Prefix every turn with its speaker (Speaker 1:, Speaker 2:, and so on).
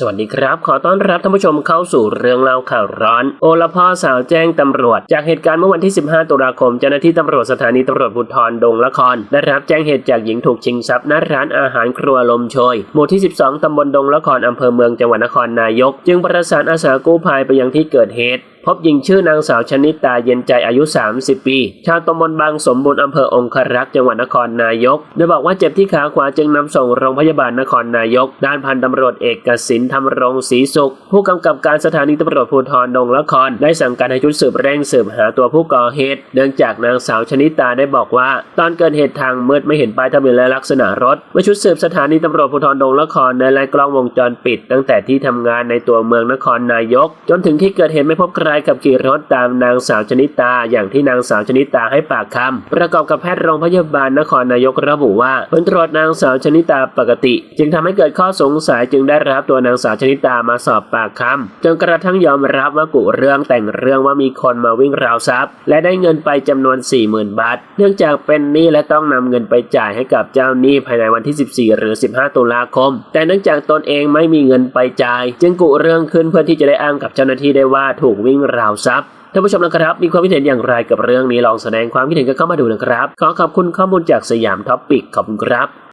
Speaker 1: สวัสดีครับ ขอต้อนรับท่านผู้ชมเข้าสู่เรื่องเล่าข่าวร้อน โอละพ่อสาวแจ้งตำรวจ จากเหตุการณ์เมื่อวันที่ 15 ตุลาคม เจ้าหน้าที่ตำรวจสถานีตำรวจภูธรดงละคร ได้รับแจ้งเหตุจากหญิงถูกชิงทรัพย์ณร้านอาหารครัวลมโชย หมู่ที่ 12 ตำบลดงละครอำเภอเมืองจังหวัดนครนายก จึงประสานอาสากู้ภัยไปยังที่เกิดเหตุ พบหญิงชื่อนางสาวชนิตาเย็นใจอายุ 30 ปี ชาวตำบลบางสมบูรณ์อำเภอองครักษ์จังหวัดนครนายก โดยบอกว่าเจ็บที่ขาขวาจึงนำส่งโรงพยาบาลนครนายก ด้านพันตำรวจเอกกสินธรรมรงศรีสุข ผู้กำกับการสถานีตำรวจภูธรดงละคร ได้สั่งการให้ชุดสืบเร่งสืบหาตัวผู้ก่อเหตุ เนื่องจากนางสาวชนิตาได้บอกว่า ตอนเกิดเหตุทางมืดไม่เห็นป้ายทะเบียนและลักษณะรถเมื่อชุดสืบสถานีตำรวจภูธรดงละครได้ไล่กล้องวงจรปิด ตั้งแต่ที่ทำงานในตัวเมืองนครนายก จนถึงที่เกิดเหตุไม่พบใครกับขี่รถตามนางสาวชนิตา อย่างที่นางสาวชนิตาให้ปากคำประกอบกับแพทย์โรงพยาบาลนครนายกระบุว่าผลตรวจนางสาวชนิตาปกติ จึงทำให้เกิดข้อสงสัยจึงได้รับตัวนางสาวชนิตามาสอบปากคำจนกระทั่งยอมรับว่ากุเรื่องแต่งเรื่องว่ามีคนมาวิ่งราวทรัพย์ และได้เงินไปจำนวน 40,000 บาท เนื่องจากเป็นหนี้และต้องนำเงินไปจ่ายให้กับเจ้าหนี้ภายในวันที่ 14 หรือ 15 ตุลาคม แต่เนื่องจากตนเองไม่มีเงินไปจ่าย จึงกุเรื่องขึ้นเพื่อที่จะได้อ้างกับเจ้าหน้าที่ได้ว่าถูกวิ่งงราวทรัพย์ท่านผู้ชมนะครับ มีความคิดเห็นอย่างไรกับเรื่องนี้ลองแสดงความคิดเห็นกันเข้ามาดูนะครับ ขอขอบคุณข้อมูลจากสยามท็อปปิกขอบคุณครับ